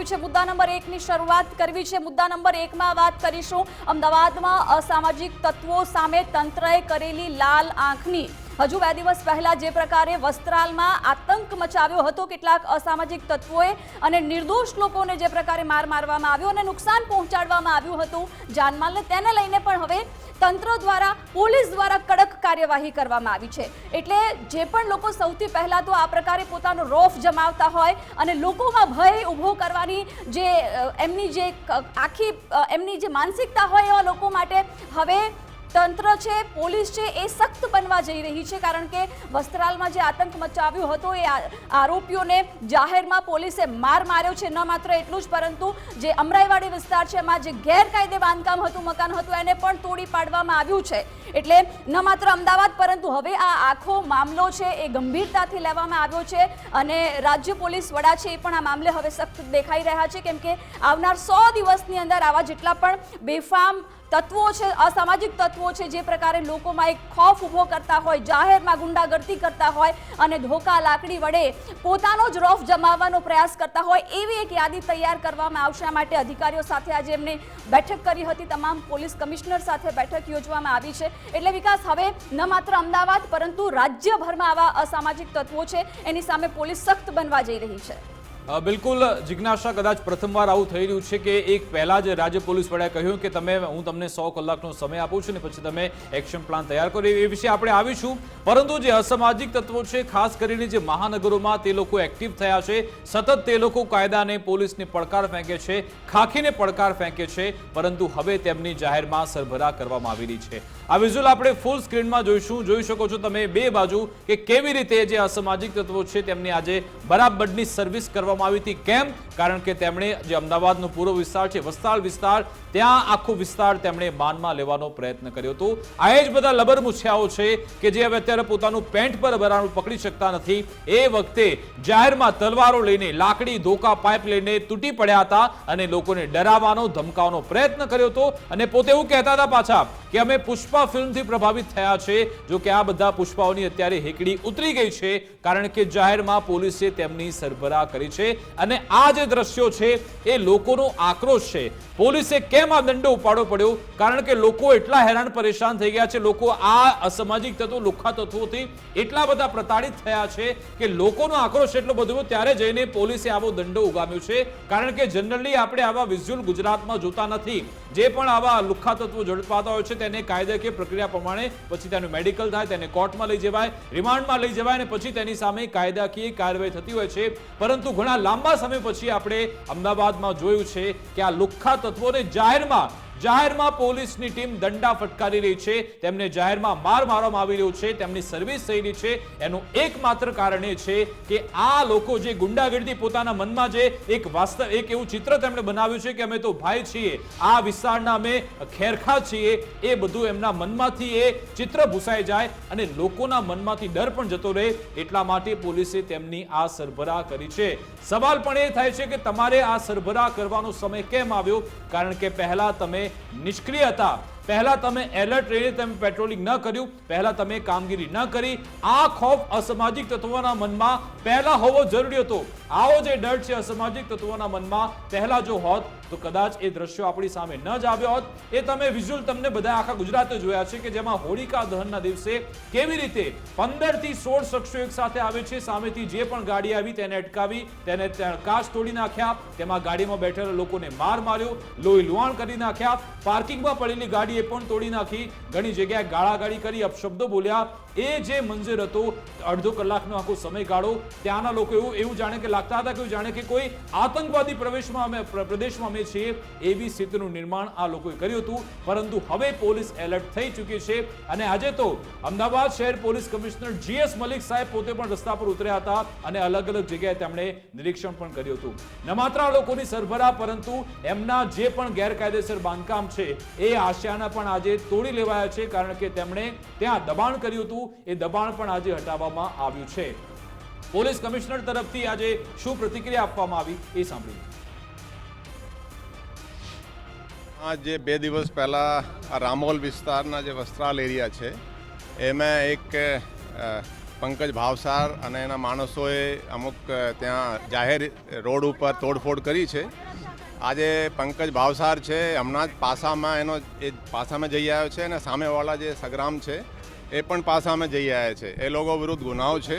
આવ્યું છે. મુદ્દા નંબર એકની શરૂઆત કરવી છે. મુદ્દા નંબર એકમાં વાત કરીશું. અમદાવાદમાં અસામાજિક તત્વો સામે તંત્રએ કરેલી લાલ આંખની. હજુ બે દિવસ પહેલા જે પ્રકારે વસ્ત્રાલમાં આતંક મચાવ્યો હતો, કેટલાક અસામાજિક તત્વોએ અને નિર્દોષ લોકોને જે પ્રકારે માર મારવામાં આવ્યો અને નુકસાન પહોંચાડવામાં આવ્યું હતું જાનમાલને તેને લઈને પણ હવે તંત્ર દ્વારા, પોલીસ દ્વારા કડક કાર્યવાહી કરવામાં આવી છે. એટલે જે પણ લોકો સૌથી પહેલાં તો આ પ્રકારે પોતાનો રોફ જમાવતા હોય અને લોકોમાં ભય ઊભો કરવાની જે એમની જે આખી એમની જે માનસિકતા હોય એવા લોકો માટે હવે તંત્ર છે, પોલીસ છે, એ સખ્ત બનવા જઈ રહી છે, કારણ કે વસ્ત્રાલમાં જે આતંક મચાવ્યો હતો, એ આરોપીઓને જાહેરમાં પોલીસે માર માર્યો છે, ન માત્ર એટલું જ, પરંતુ જે અમરાઈવાડી વિસ્તાર છે, એમાં જે ગેરકાયદે બાંધકામ હતું, મકાન હતું, એને પણ તોડી પાડવામાં આવ્યું છે. એટલે ન માત્ર અમદાવાદ, પરંતુ હવે આ આખો મામલો છે, એ ગંભીરતાથી લેવામાં આવ્યો છે અને રાજ્ય પોલીસ વડા છે, એ પણ આ મામલે હવે સખ્ત દેખાઈ રહ્યા છે, કેમ કે આવનાર સો દિવસની અંદર આવા જેટલા પણ બેફામ તત્વો છે, અસામાજિક તત્વો છે, જે પ્રકારે લોકોમાં એક ખોફ ઊભો કરતા હોય, જાહેરમાં ગુંડાગર્દી કરતા હોય અને ધોકા લાકડી વડે પોતાનો જ રોફ જમાવવાનો પ્રયાસ કરતા હોય, એવી એક યાદી તૈયાર કરવામાં આવશે. માટે અધિકારીઓ સાથે આજે એમને બેઠક કરી હતી. તમામ પોલીસ કમિશનર સાથે બેઠક યોજવામાં આવી છે. એટલે વિકાસ, હવે ન માત્ર અમદાવાદ, પરંતુ રાજ્યભરમાં આવા અસામાજિક તત્વો છે, એની સામે પોલીસ સખ્ત બનવા જઈ રહી છે. બિલકુલ જિજ્ઞાસા કદાચ પ્રથમવાર આવું થઈ રહ્યું છે કે એક પહેલાં જ રાજ્ય પોલીસ વડાએ કહ્યું કે તમે, હું તમને સો કલાકનો સમય આપું છું ને પછી તમે એક્શન પ્લાન તૈયાર કરો. એ વિશે આપણે આવીશું. પરંતુ જે અસામાજિક તત્વો છે, ખાસ કરીને જે મહાનગરોમાં તે લોકો એક્ટિવ થયા છે, સતત તે લોકો કાયદાને પોલીસને પડકાર ફેંકે છે, ખાખીને પડકાર ફેંકે છે, પરંતુ હવે તેમની જાહેરમાં સરભરા કરવામાં આવી રહી છે. આ વિઝ્યુઅલ આપણે ફૂલ સ્ક્રીનમાં જોઈશું. જોઈ શકો છો તમે બે બાજુ કે કેવી રીતે જે અસામાજિક તત્વો છે તેમની આજે બરાબરની સર્વિસ કરવામાં આવી હતી. કેમ? કારણ કે તેમણે જે અમદાવાદનો પૂર્વ વિસ્તાર છે વસ્તાલ વિસ્તાર, ત્યાં આખો વિસ્તાર તેમણે માનમાં લેવાનો પ્રયત્ન કર્યો હતો. આ જ બધા લબર મુછ્યાઓ છે કે જે હવે અત્યારે પોતાનું પેન્ટ પર બરાબર પકડી શકતા નથી. એ વખતે જાહેરમાં તલવારો લઈને, લાકડી, ધોકા, પાઇપ લઈને તૂટી પડ્યા હતા અને લોકોને ડરાવવાનો, ધમકાવવાનો પ્રયત્ન કર્યો હતો. અને પોતે એવું કહેતા હતા પાછા કે અમે પુષ્પા ફિલ્મથી પ્રભાવિત થયા છે, જો કે આ બધા પુષ્પાઓની અત્યારે હેકડી ઉતરી ગઈ છે, કારણ કે જાહેરમાં પોલીસે તેમની સરભરા કરી છે અને આ જે દ્રશ્યો છે, એ લોકોનો આક્રોશ છે. પોલીસે કેમ આ દંડો ઉપાડો પડ્યો? કારણ કે લોકો એટલા હેરાન પરેશાન થઈ ગયા છે, લોકો આ અસામાજિક તત્વો, લુખ્ખા તત્વોથી એટલા બધા પ્રતાડિત થયા છે કે લોકોનો આક્રોશ એટલો બધો ત્યારે જઈને પોલીસે આવો દંડો ઉગામ્યો છે. કારણ કે જનરલી આપણે આવા વિઝ્યુઅલ ગુજરાતમાં જોતા નથી. જે પણ આવા લુખ્ખા તત્વો ઝડપાતા હોય છે, તેને કાયદાકીય પ્રક્રિયા પ્રમાણે પછી તેનું મેડિકલ થાય, તેને કોર્ટમાં લઈ જવાય, રિમાન્ડમાં લઈ જવાય અને પછી તેની સામે કાયદાકીય કાર્યવાહી થતી હોય છે. પરંતુ ઘણા લાંબા સમય પછી આપણે અમદાવાદમાં જોયું છે કે આ લુખ્ખા તત્વોને જાહેરમાં જાહેરમાં પોલીસની ટીમ દંડા ફટકારી રહી છે. તેમને જાહેરમાં માર મારવામાં આવી રહ્યો છે. તેમની સર્વિસ થઈ રહી છે. એનું એકમાત્ર કારણ એ છે કે આ લોકો જે ગુંડાગર્દી પોતાના મનમાં જે એક વાસ્તવ, એક એવું ચિત્ર તેમણે બનાવ્યું છે કે અમે તો ભાઈ છીએ. આ વિસ્તારના અમે ખેરખા છીએ. એ બધું એમના મનમાંથી એ ચિત્ર ભૂસાઈ જાય અને લોકોના મનમાંથી ડર પણ જતો રહે. એટલા માટે પોલીસે તેમની આ સરભરા કરી છે. સવાલ પણ એ થાય છે કે તમારે આ સરભરા કરવાનો સમય કેમ આવ્યો? કારણ કે પહેલા તમે નિષ્ક્રિય હતા. પહેલા તમે એલર્ટ રહીને તમે પેટ્રોલિંગ ન કર્યું, પહેલા તમે કામગીરી ન કરી. આ ખોફ અસામાજિક તત્વોના મનમાં પહેલા હોવો જરૂરી હતો. આવો જે ડર છે અસામાજિક તત્વોના મનમાં પહેલા જો હોત, તો કદાચ એ દ્રશ્યો આપણી સામે ન જ આવ્યા હોત. એ તમે વિઝ્યુઅલ તમને બધા આખા ગુજરાતે જોયા છે કે જેમાં હોળિકા દહનના દિવસે કેવી રીતે પંદરથી સોળ શખ્સો એક સાથે આવે છે, સામેથી જે પણ ગાડી આવી તેને અટકાવી, તેને કાચ તોડી નાખ્યા. તેમાં ગાડીમાં બેઠેલા લોકોને માર માર્યો, લોહી લુહાણ કરી નાખ્યા. પાર્કિંગમાં પડેલી ગાડી એ પણ તોડી નાખી. ઘણી જગ્યાએ ગાળાગાળી કરી, અપશબ્દો બોલ્યા. એ જે મંજર હતો, અડધો કલાકનો આખો સમયગાળો, ત્યાંના લોકો એવું એવું જાણે કે, લાગતા હતા કે જાણે કે કોઈ આતંકવાદી પ્રવેશમાં અમે પ્રદેશમાં અમે છીએ, એવી સ્થિતિનું નિર્માણ આ લોકોએ કર્યું હતું. પરંતુ હવે પોલીસ એલર્ટ થઈ ચૂકી છે. અને આજે તો અમદાવાદ શહેર પોલીસ કમિશનર જીએસ મલિક સાહેબ પોતે પણ રસ્તા પર ઉતર્યા હતા અને અલગ અલગ જગ્યાએ તેમણે નિરીક્ષણ પણ કર્યું હતું. ન માત્ર આ લોકોની સરભરા, પરંતુ એમના જે પણ ગેરકાયદેસર બાંધકામ છે, એ આશયાના પણ આજે તોડી લેવાયા છે, કારણ કે તેમણે ત્યાં દબાણ કર્યું હતું. એ દબાણ પણ આજે હટાવવામાં આવ્યું છે. પોલીસ કમિશનર તરફથી આજે શું પ્રતિક્રિયા આપવામાં આવી એ સાંભળ્યું આ જે બે દિવસ પહેલાં રામોલ વિસ્તારના જે વસ્ત્રાલ એરિયા છે, એમાં એક પંકજ ભાવસાર અને એના માણસોએ અમુક ત્યાં જાહેર રોડ ઉપર તોડફોડ કરી છે. આજે પંકજ ભાવસાર છે, હમણાં જ પાસામાં એનો એ પાસામાં જઈ આવ્યો છે અને સામેવાળા જે સગ્રામ છે, એ પણ પાસામાં જઈ આવ્યા છે. એ લોકો વિરુદ્ધ ગુનાઓ છે.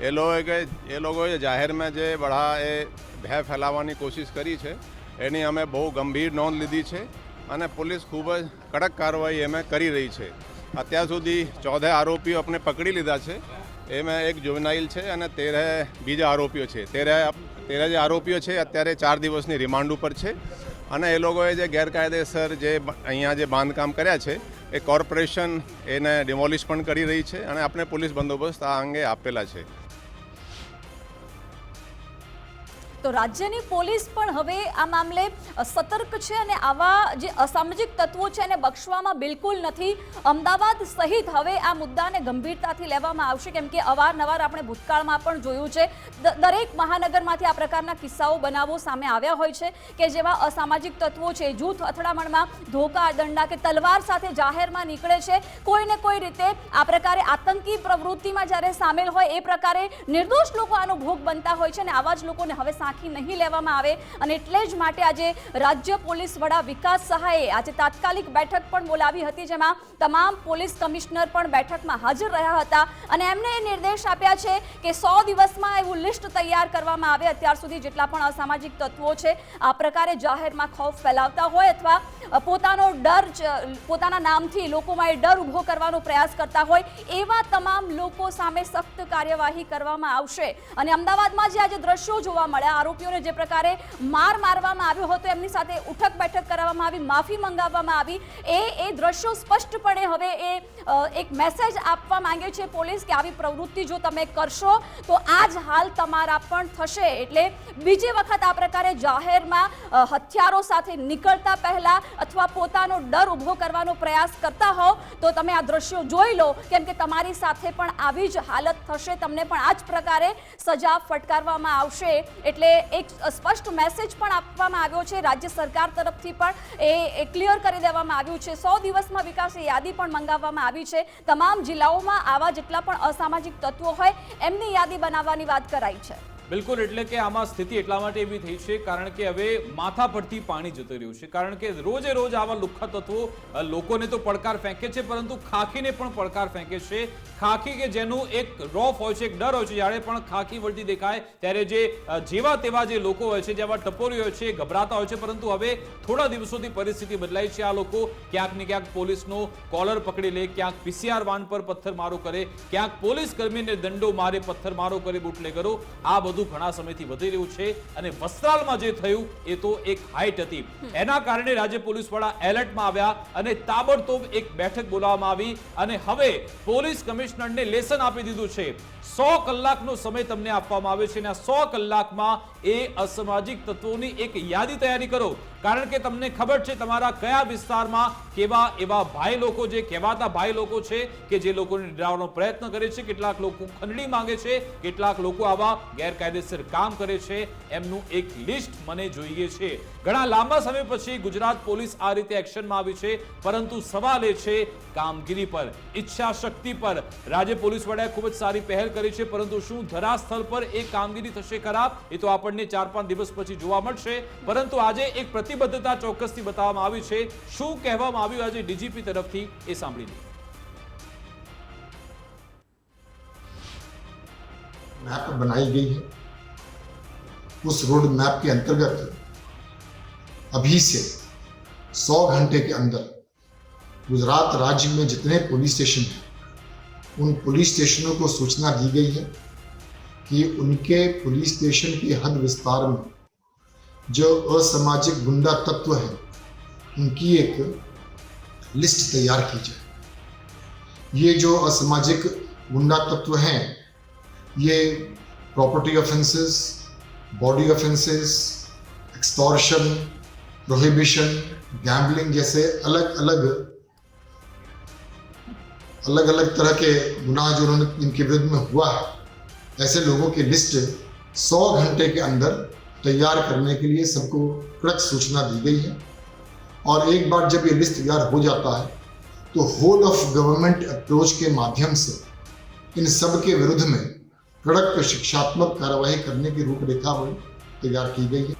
એ લોકોએ એ લોકોએ જાહેરમાં જે બળા એ ભય ફેલાવવાની કોશિશ કરી છે, એની અમે બહુ ગંભીર નોંધ લીધી છે અને પોલીસ ખૂબ જ કડક કાર્યવાહી એમાં કરી રહી છે. અત્યાર સુધી ચૌદે આરોપીઓ આપણે પકડી લીધા છે. એમાં એક જુવેનાઇલ છે અને તેરે બીજા આરોપીઓ છે. તેરે તેરે જે આરોપીઓ છે, અત્યારે ચાર દિવસની રિમાન્ડ ઉપર છે. અને એ લોકોએ જે ગેરકાયદેસર જે અહીંયા જે બાંધકામ કર્યા છે, એ કોર્પોરેશન એને ડિમોલિશ પણ કરી રહી છે અને આપણે પોલીસ બંદોબસ્ત આ અંગે આપેલા છે. તો રાજ્યની પોલીસ પણ હવે આ મામલે સતર્ક છે અને આવા જે અસામાજિક તત્વો છે એને બક્ષવામાં બિલકુલ નથી. અમદાવાદ સહિત હવે આ મુદ્દાને ગંભીરતાથી લેવામાં આવશે, કેમ કે અવારનવાર આપણે ભૂતકાળમાં પણ જોયું છે. દરેક મહાનગરમાંથી આ પ્રકારના કિસ્સાઓ બનાવો સામે આવ્યા હોય છે, કે જેવા અસામાજિક તત્વો છે, જૂથ અથડામણમાં ધોકા, દંડા કે તલવાર સાથે જાહેરમાં નીકળે છે. કોઈને કોઈ રીતે આ પ્રકારે આતંકી પ્રવૃત્તિમાં જ્યારે સામેલ હોય, એ પ્રકારે નિર્દોષ લોકો આનો ભોગ બનતા હોય છે અને આવા જ લોકોને હવે સાંખી નહીં લેવામાં આવે. અને એટલે જ માટે આજે રાજ્ય પોલીસ વડા વિકાસ સહાયે આજે તાત્કાલિક બેઠક પણ બોલાવી હતી, જેમાં તમામ પોલીસ કમિશનર પણ બેઠકમાં હાજર રહ્યા હતા. અને એમને એ નિર્દેશ આપ્યા છે કે સો દિવસમાં એવું લિસ્ટ તૈયાર કરવામાં આવે. અત્યાર સુધી જેટલા પણ અસામાજિક તત્વો છે, આ પ્રકારે જાહેરમાં ખૌફ ફેલાવતા હોય અથવા પોતાનો ડર પોતાના નામથી લોકોમાં એ ડર ઊભો કરવાનો પ્રયાસ કરતા હોય, એવા તમામ લોકો સામે સખ્ત કાર્યવાહી કરવામાં આવશે. અને અમદાવાદમાં જે આજે દ્રશ્યો જોવા મળ્યા આરોપીઓને જે પ્રકારે માર મારવામાં આવ્યો હતો, એમની સાથે ઉઠક બેઠક કરાવવામાં આવી, માફી મંગાવવામાં આવી. એ એ દ્રશ્યો સ્પષ્ટપણે હવે એ એક મેસેજ આપવા માંગે છે પોલીસ કે આવી પ્રવૃત્તિ જો તમે કરશો, તો આ જ હાલ તમારા પણ થશે. એટલે બીજી વખત આ પ્રકારે જાહેરમાં હથિયારો સાથે નીકળતા પહેલાં અથવા પોતાનો ડર ઊભો કરવાનો પ્રયાસ કરતા હો, તો તમે આ દ્રશ્યો જોઈ લો. કેમ કે તમારી સાથે પણ આવી જ હાલત થશે. તમને પણ આ જ પ્રકારે સજા ફટકારવામાં આવશે. એટલે એક સ્પષ્ટ મેસેજ પણ આપવામાં આવ્યો છે. રાજ્ય સરકાર તરફથી પણ એ ક્લિયર કરી દેવામાં આવ્યું છે. સો દિવસમાં વિકાસની યાદી પણ મંગાવવામાં આવી છે. તમામ જિલ્લાઓમાં આવા જેટલા પણ અસામાજિક તત્વો હોય, એમની યાદી બનાવવાની વાત કરાઈ છે. બિલકુલ, એટલે કે આમાં સ્થિતિ એટલા માટે એવી થઈ છે, કારણ કે હવે માથા પરથી પાણી જતું રહ્યું છે. કારણ કે રોજે રોજ આવા લુખ્ખા તત્વો લોકોને તો પડકાર ફેંકે છે, પરંતુ ખાખીને પણ પડકાર ફેંકે છે. ખાખી કે જેનું એક રોફ હોય છે, એક ડર હોય છે, જ્યારે પણ ખાખી વળતી દેખાય, ત્યારે જે જેવા તેવા જે લોકો હોય છે, જેવા ટપોરી હોય છે, ગભરાતા હોય છે, પરંતુ હવે થોડા દિવસોથી પરિસ્થિતિ બદલાઈ છે. આ લોકો ક્યાંક ને ક્યાંક પોલીસનો કોલર પકડી લે, ક્યાંક પીસીઆર વાન પર પથ્થરમારો કરે, ક્યાંક પોલીસ કર્મીને દંડો મારે, પથ્થરમારો કરે, બુટલેગરો. આ બધું ઘણા સમયથી વધી રહ્યું છે અને વસ્ત્રાલમાં જે થયું એ તો એક હાઈટ હતી. એના કારણે રાજ્ય પોલીસ વડા એલર્ટમાં આવ્યા અને તાબડતોબ એક બેઠક બોલાવવામાં આવી અને હવે પોલીસ કમિશનરને લેસન આપી દીધું છે. સો કલાકનો સમય તમને આપવામાં આવે છે અને સો કલાકમાં એ અસામાજિક તત્વોની એક યાદી તૈયારી કરો. કારણ કે તમને ખબર છે તમારા કયા વિસ્તારમાં કેવા એવા ભાઈ લોકો જે કહેવાતા ભાઈ લોકો છે કે જે લોકોને ડરાવવાનો પ્રયત્ન કરે છે, કેટલાક લોકો ખંડણી માંગે છે, કેટલાક લોકો આવા ગેરકાયદેસર કામ કરે છે, એમનું એક લિસ્ટ મને જોઈએ છે. ઘણા લાંબા સમય પછી ગુજરાત પોલીસ આ રીતે એક્શનમાં આવી છે, પરંતુ સવાલ એ છે કામગીરી પર ઈચ્છા શક્તિ પર. રાજ્ય પોલીસ વડાએ ખૂબ જ સારી પહેલ કરી છે, પરંતુ શું ધરાસ્થળ પર એ કામગીરી થશે ખરાબ? એ તો આપણને ચાર પાંચ દિવસ પછી જોવા મળશે. પરંતુ આજે એક પ્રતિબદ્ધતા ચોક્કસથી બતાવવામાં આવી છે શું કહેવામાં આવ્યું આજે ડીજીપી તરફથી એ સાંભળી લઈએ मैप बनाई गई है उस रोड मैप के अंतर्गत अभी से 100 घंटे के अंदर गुजरात राज्य में जितने पुलिस स्टेशन हैं उन पुलिस स्टेशनों को सूचना दी गई है कि उनके पुलिस स्टेशन के हद विस्तार में जो असामाजिक गुंडा तत्व हैं, उनकी एक लिस्ट तैयार की जाए। ये जो असामाजिक गुंडा तत्व हैं, ये property offences body offences extortion prohibition gambling जैसे अलग अलग अलग अलग तरह के गुनाह जो उन्होंने इनके विरुद्ध में हुआ है, ऐसे लोगों की लिस्ट 100 घंटे के अंदर तैयार करने के लिए सबको कड़क सूचना दी गई है। और एक बार जब ये लिस्ट तैयार हो जाता है तो होल ऑफ़ गवर्नमेंट अप्रोच के माध्यम से इन सब के विरुद्ध में कड़क शिक्षात्मक कार्यवाही करने की रूपरेखा तैयार की गई है।